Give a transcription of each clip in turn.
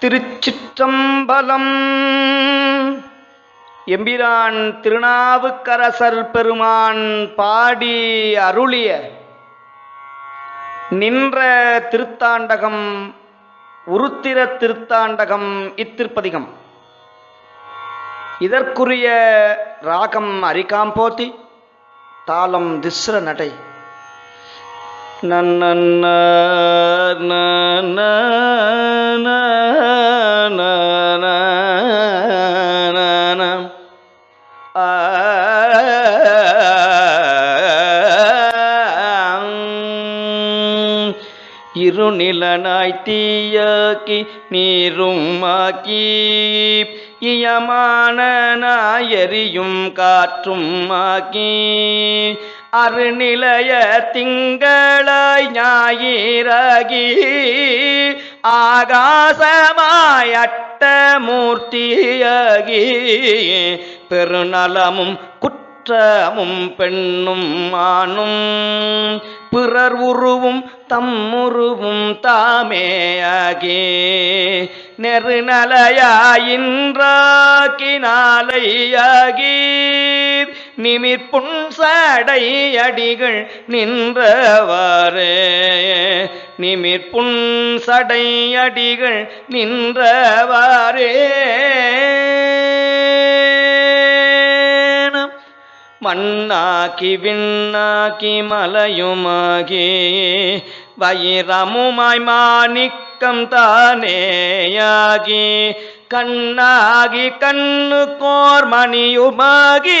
திருச்சிற்றம்பலம். எம்பிரான் திருநாவுக்கரசர் பெருமான் பாடி அருளிய நின்ற திருத்தாண்டகம் உருத்திர திருத்தாண்டகம் இத்திருப்பதிகம். இதற்குரிய ராகம் அரிகாம்போதி தாளம் திஸ்ர நடை. நன்னன்ன இருநிலனாய் தீயாக்கி நீருமாக்கி இயமான நாயரியும் காற்றும் ஆக்கி அருநிலைய திங்களாய் ஞாயிறாகி ஆகாசமாயட்ட அட்டமூர்த்தியாகி பெருநலமும் குற்றமும் பெண்ணும் ஆணும். பிறர் உருவும் தம்முருவும் தாமேயாகி நெருநலையாயின்றாக்கினாலையாகி நிமிர்ப்புண் சடை அடிகள் நின்றவாறே. நிமிர்ப்புண் சடை அடிகள் நின்றவாறே. மண்ணாக்கி விண்ணாக்கி மலையுமாகி வயிரமுமாய் மாணிக்கம் தானேயாகி கண்ணாகி கண்ணு கோர் மணியுமாகி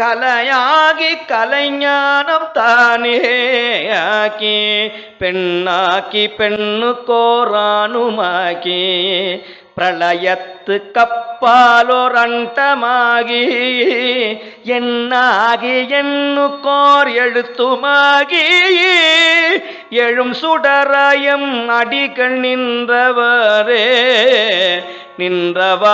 கலையாகி கலைஞானம் தானேயாக்கி பெண்ணாக்கி பெண்ணு கோரானுமாக்கி பிரளயத்து கப்பாலோர் அண்டமாகி என்னாகி என்னு கோர் எழுத்துமாகி எழும் சுடராயம் அடிகள் நின்றவரே நின்றவாரே.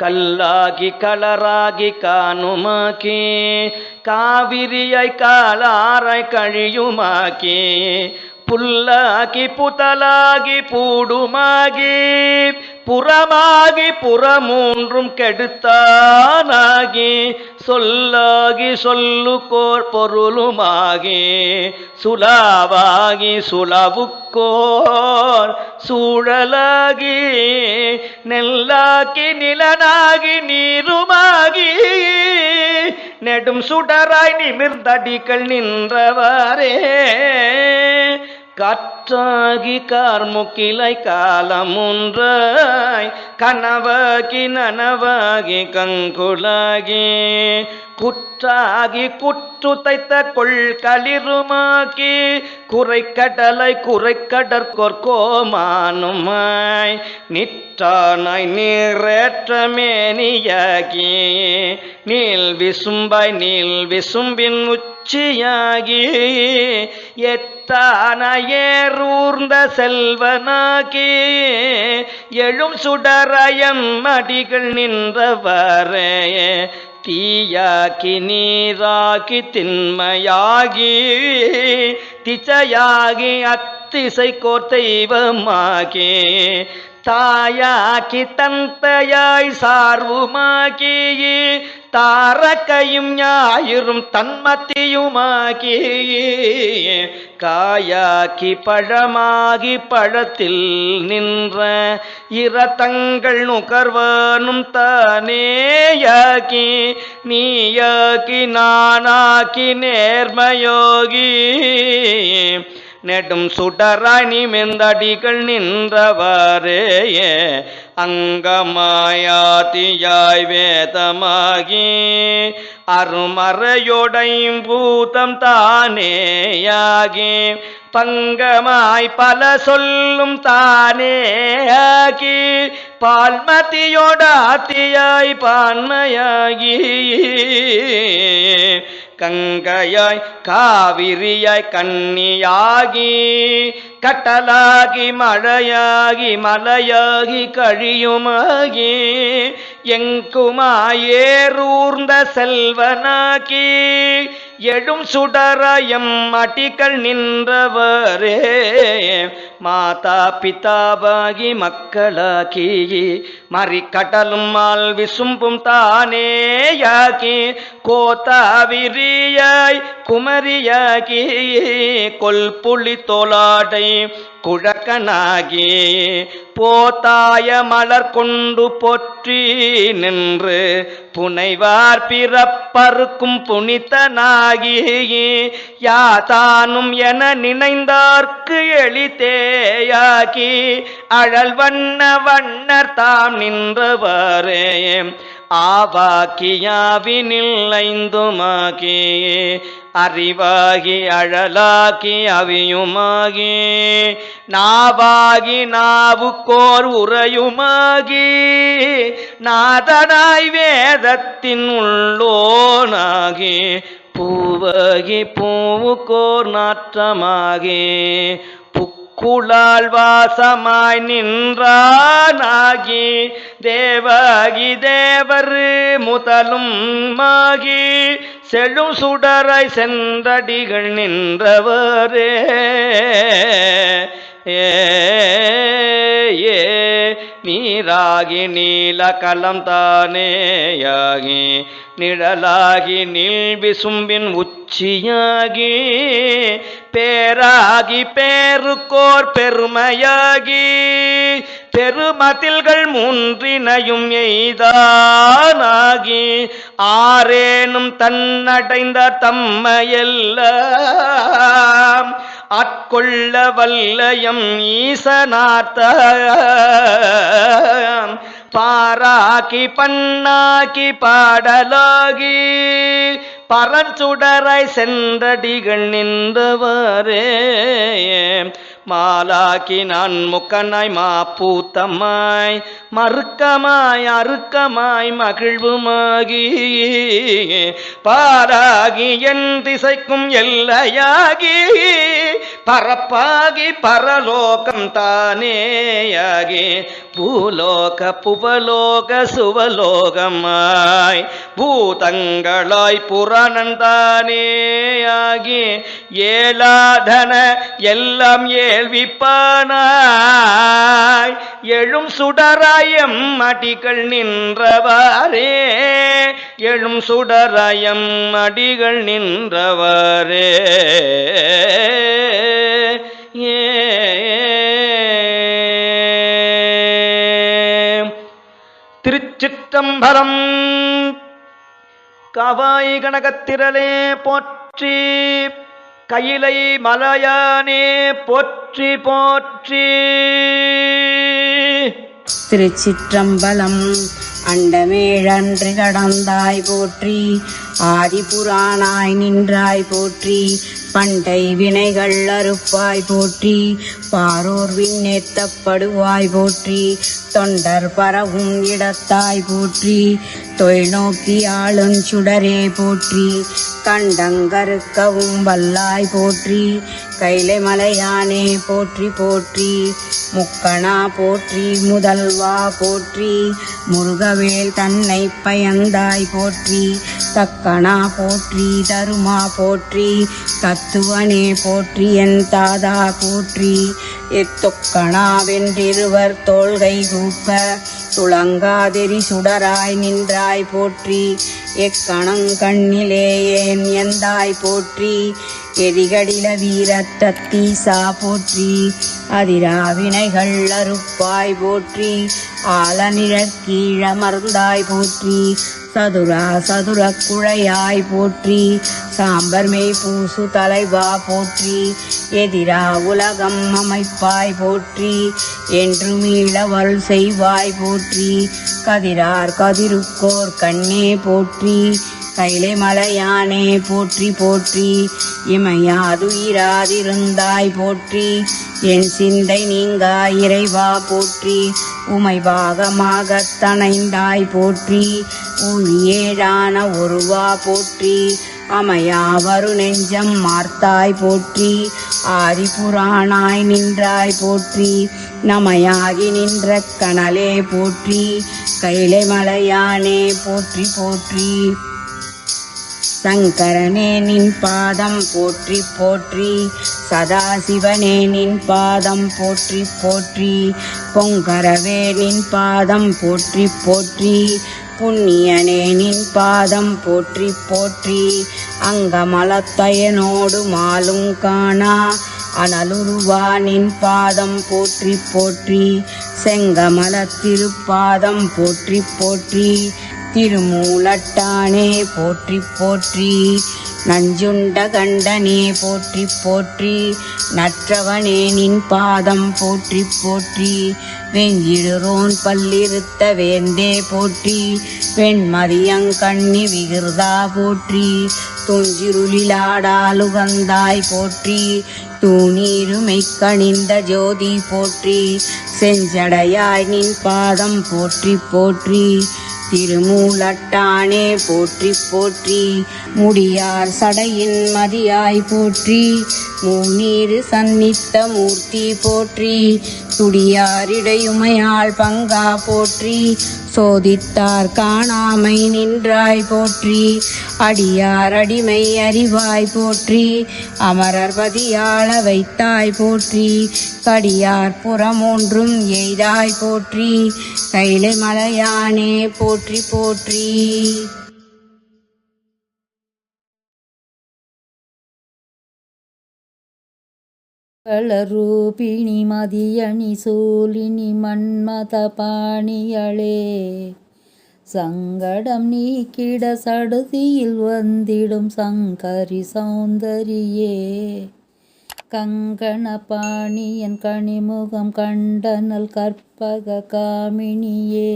கல்லாகி களராகி காணுமாக்கி காவிரியை காலாரை கழியுமாக்கி புல்லாகி புதலாகி பூடுமாகி புறமாகி புறமூன்றும் கெடுத்தானாகி சொல்லாகி சொல்லுக்கோர் பொருளுமாகி சுலாவாகி சுலவுக்கோர் சூழலாகி நெல்லாக்கி நிலனாகி நீருமாகி நெடும் சுடராய் நிமிர்ந்தடிகள் நின்றவாறே. காற்றாகி கார்முகிலை காலமுன்றாய் கனவாகி நனவாகி கங்குலாகி குற்றாகி குற்று தைத்த கொள்களிருமாக்கி குறை குறைக்கடற்கொர்கோமானுமாய் நிற்றானாய் நீரேற்றமேனியாகி நீல் விசும்பாய் நீல் விசும்பின் உச்சியாகி எத்தான ஏறூர்ந்த செல்வனாகி எழும் சுடர் சுடரயம் அடிகள் நின்றவரே தீயாக்கி நீராக்கி திண்மையாகி திசையாகி அத்திசை கோர் தெய்வமாகி தாயாக்கி தந்தையாய் சார்வுமாகி தாரக்கையும் ஞாயிறும் தன்மத்தியுமாகி காயாக்கி பழமாகி பழத்தில் நின்ற இரத்தங்கள் நுகர்வனும் தானேயாக்கி நீயாக்கி நானாக்கி நேர்மயோகி நெடும் சுடராய் நிமிர்ந்தடிகள் நின்றவாறேயே அங்கமாயாதியாய் வேதமாகி அருமறையொடையும் பூதம் தானேயாகி பங்கமாய் பல சொல்லும் தானேயாகி பால்மதியோடாத்தியாய் பான்மையாகி கங்கையாய் காவிரியாய் கன்னியாகி கட்டலாகி மழையாகி மலையாகி கழியுமாகி எங்குமாயேரூர்ந்த செல்வனாகி எழும் சுடரயம் அடிகள் நின்றவரே. மாதா பிதாவாகி மக்களாகி மறிக்கடலும் மால் விசும்பும் தானேயாகி கோத்தாவிரியாய் குமரியாகி கொல்புள்ளி தோலாடை குழக்கனாகி போத்தாய மலர் கொண்டு பொற்றி நின்று புனைவார் பிறப்பறுக்கும் புனிதனாகி யாதானும் என நினைந்தார்க்கு எளிதேயாகி அழல் வண்ண வண்ணர் தாம் நின்றவரே ஆவாக்கியாவினில் ஐந்துமாகியே அறிவாகி அழலாகி அவியுமாகி நாவாகி நாவுக்கோர் உரையுமாகி நாதனாய் வேதத்தின் உள்ளோனாகி பூவாகி பூவுக்கோர் நாற்றமாகி புக்குளால் வாசமாய் நின்றானாகி தேவாகி தேவர் முதலும் மாகி செழும் சுடராய் சென்றடிகள் நின்றவரே. ஏ நீராகி நீல கலம் தானேயாகி நிழலாகி நில்விசும்பின் உச்சியாகி பேராகி பேருக்கோர் பெருமையாகி பெருமதில்கள் மூன்றினையும் எய்தானாகி ஆரேனும் தன்னடைந்த தம்மையெல்லாம். ஆட்கொள்ள வல்லயம் ஈசனார்த்த பாராக்கி பண்ணாக்கி பாடலாகி பரச்சுடராய் சென்றடிகள் நின்றவரே. மாலாக்கி நான் முக்கனாய் மாப்பூத்தமாய் மறுக்கமாய் அறுக்கமாய் மகிழ்வுமாகி. பாராகி என் திசைக்கும் எல்லையாகி. பரப்பாகி பரலோகம் தானேயாகி பூலோக புவலோக சுவலோகமாய் பூதங்களாய் புராணந்தானேயாகி ஏலாதன எல்லாம் ஏழ்விப்பானாய் எழும் சுடராயம் அடிகள் நின்றவாரே எழும் சுடராயம் அடிகள் நின்றவாரே சிதம்பரம். கவாய் கனகத்திரளே போற்றி கையிலை மலையானே போற்றி போற்றி. திருச்சிற்றம்பலம் அண்டமேழன்று கடந்தாய் போற்றி ஆதிபுராணாய் நின்றாய் போற்றி பண்டை வினைகள் அறுப்பாய் போற்றி பாரோர் விண்ணேத்தப்படுவாய் போற்றி தொண்டர் பரவும் இடத்தாய் போற்றி தொழில் நோக்கி ஆளும் சுடரே போற்றி கண்டங்கருக்கவும் வல்லாய் போற்றி கைலை மலையானே போற்றி போற்றி முக்கணா போற்றி முதல்வா போற்றி முருகவேல் தன்னை பயந்தாய் போற்றி தக்கணா போற்றி தருமா போற்றி தத்துவனே போற்றி என் தாதா போற்றி. எத்தொக்கணா வென்றிருவர் தோள்கை கூப்ப துளங்காதெறி சுடராய் நின்றாய் போற்றி. எக்கணங் கண்ணிலே ஏன் எந்தாய் போற்றி. எரிகடில வீரத்தீசா போற்றி. அதிராவினைகள் அறுப்பாய் போற்றி. ஆலநிழற் கீழமர்ந்தாய் போற்றி. சதுரா சதுர குழையாய் போற்றி சாம்பர் மெய் பூசு தலைவா போற்றி எதிரா உலகம் அமைப்பாய் போற்றி என்று மீளவள் செய்வாய் போற்றி கதிரார் கதிருக்கோர் கண்ணே போற்றி கைலை மலையானே போற்றி போற்றி இமையாதுயிராதிருந்தாய் போற்றி என் சிந்தை நீங்கா இறைவா போற்றி. உமை பாகமாகத் தனைந்தாய் போற்றி. ஏழான ஒருவா போற்றி. அமையாவரு நெஞ்சம் மார்த்தாய் போற்றி. ஆதிபுராணாய் நின்றாய் போற்றி. நமையாகி நின்ற கனலே போற்றி. கைலை மலையானே போற்றி போற்றி. சங்கரனே நின் பாதம் போற்றி போற்றி. சதாசிவனே நின் பாதம் போற்றி போற்றி. பொங்கரவே நின் பாதம் போற்றி போற்றி. புண்ணியனே நின் பாதம் போற்றி போற்றி. அங்கமலத்தயனோடு மாலும் காணா. அனலுருவா நின் பாதம் போற்றி போற்றி. செங்கமல திருப்பாதம் போற்றி போற்றி. திருமூலட்டானே போற்றி போற்றி. நஞ்சுண்ட கண்டனே போற்றி போற்றி. நற்றவனே நின் பாதம் போற்றி போற்றி. வெஞ்சிடுரோன் பல்லிருத்த வேந்தே போற்றி. வெண்மதியங்கண்ணி விகிர்தா போற்றி. துஞ்சிருளிலாடாலுகந்தாய் போற்றி. தூணீருமை கணிந்த ஜோதி போற்றி. செஞ்சடையாய் நின் பாதம் போற்றி போற்றி. திருமூலட்டானே போற்றி போற்றி. முடியார் சடையின் மதியாய் போற்றி. மூநீர் சந்நித்த மூர்த்தி போற்றி. துடியாரிடையுமையால் பங்கா போற்றி. சோதித்தார். காணாமை நின்றாய் போற்றி அடியார் அடிமை அறிவாய் போற்றி அமரர் பதியாள வைத்தாய் போற்றி கடியார் புறமொன்றும் எய்தாய் போற்றி கைலை மலையானே போற்றி போற்றி. களரூபிணி மதியணி சூலினி மன்மத பாணியளே. சங்கடம் நீக்கிட சடுதியில் வந்திடும் சங்கரி சௌந்தரியே. கங்கண பாணியன் கனிமுகம் கண்டனல் கற்பக காமினியே.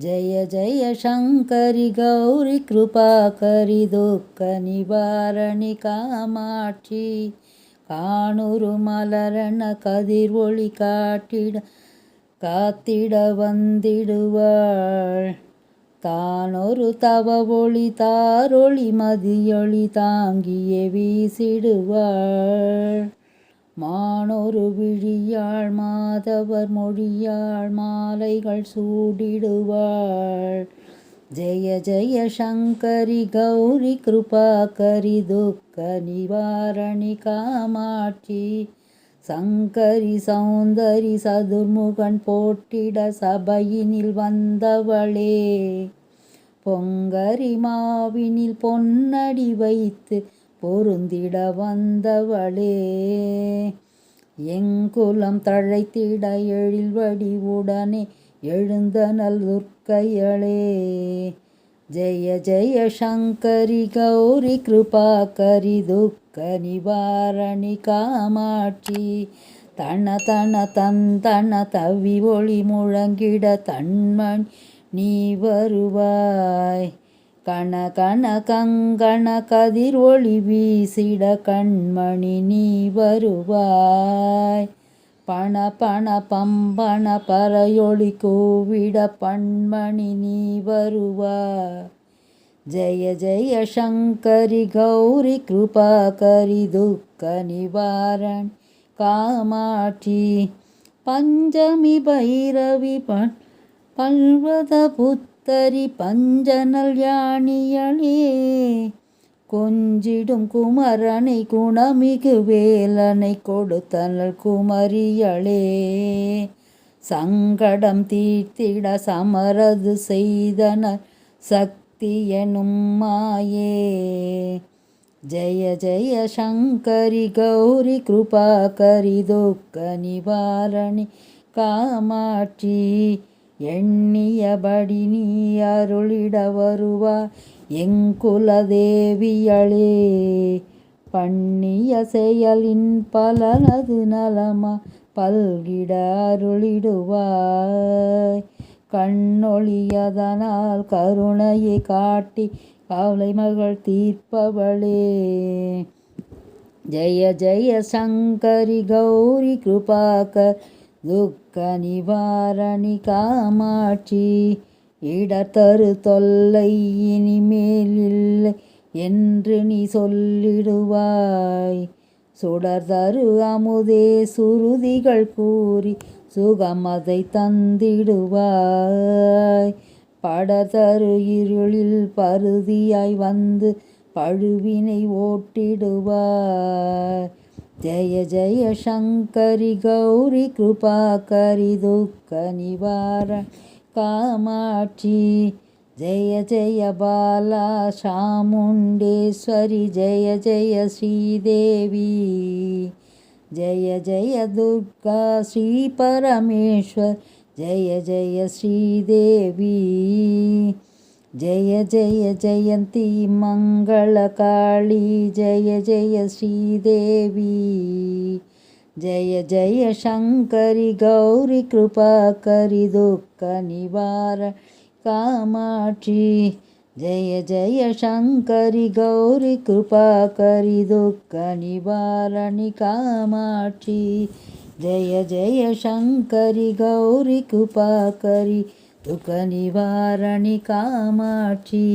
ஜய ஜய சங்கரி கௌரி கிருபாகரி துக்க நிவாரணி காமாட்சி காணுரு மலரண கதிர் ஒளி காட்டிட காத்திட வந்திடுவாள். தானொரு தவ ஒளி தாரொளி மதியொளி தாங்கியே வீசிடுவாள். மானொரு விழியாள் மாதவர் மொழியாள் மாலைகள் சூடிடுவாள். ஜெய ஜெய சங்கரி கௌரி கிருபாகரி துக்க நிவாரணி காமாட்சி சங்கரி சௌந்தரி சதுர்முகன் போட்டிட சபையினில் வந்தவளே பொங்கரி மாவினில் பொன்னடி வைத்து பொருந்திட வந்தவளே எங்குலம் தழைத்திட எழில் வடிவுடனே எழுந்த துர்க்கையளே. ஜெய ஜெய சங்கரி கௌரி கிருபா கரி துக்க நிவாரணி காமாட்சி. தன தன தன் தன தவி ஒளி முழங்கிட தன்மண் நீ வருவாய். கண கண கங்கண கதிர் ஒளி வீசிட கண்மணி நீ வருவாய். பண பண பம்பன பறையொளி கூவிட பண்மணி நீ வருவா ஜெய ஜெய சங்கரி கௌரி கிருபாகரி துக்க நிவாரண் காமாட்சி. பஞ்சமி பைரவி பண் பல்வத புத்தரி பஞ்சனல் யானியளே கொஞ்சிடும் குமரனை குணமிகு வேலனை கொடுத்தனல் குமரியளே. சங்கடம் தீர்த்திட சமரது செய்தனர் சக்தி எனும் மாயே. ஜெய ஜெய சங்கரி கௌரி கிருபாகரி துக்க நிவாரணி காமாட்சி. எண்ணியபடி நீ அருளிட வருவா எங்குலதேவியளே பண்ணிய செயலின் பலனது நலமா பல்கிட அருளிடுவாய். கண்ணொழியதனால் கருணையை காட்டி கவலை மகள் தீர்ப்பவளே. ஜெய ஜெய சங்கரி கௌரி கிருபாகர் துக்க நிவாரணி காமாட்சி. இடத்தரு தொல்லை இனிமேல் இல்லை என்று நீ சொல்லிடுவாய். சுடர் தரு அமுதே சுருதிகள் கூறி சுகமதை தந்திடுவாய். படதரு இருளில் பருதியாய் வந்து பழுவினை ஓட்டிடுவாய். ஜெய ஜெய சங்கரி கௌரி கிருபா கரி துக்க நிவாரண. காமாட்சி ஜெய ஜெய பாலா சாமுண்டேஸ்வரி ஜெய ஜெய ஸ்ரீதேவி ஜெய ஜெய துர்கா ஸ்ரீ பரமேஸ்வர் ஜெய ஜெய ஸ்ரீதேவி ஜெய ஜெய ஜெயந்தி மங்களகாளி ஜெய ஜெய ஸ்ரீதேவி ஜெய ஜெய சங்கரி கௌரி கிருபாகரி துக்க நிவார காமாட்சி ஜெய ஜெய சங்கரி கௌரி கிருபாகரி துக்க நிவாரணி காமாட்சி ஜெய ஜெய சங்கரி கௌரி கிருபாகரி துக்க நிவாரணி காமாட்சி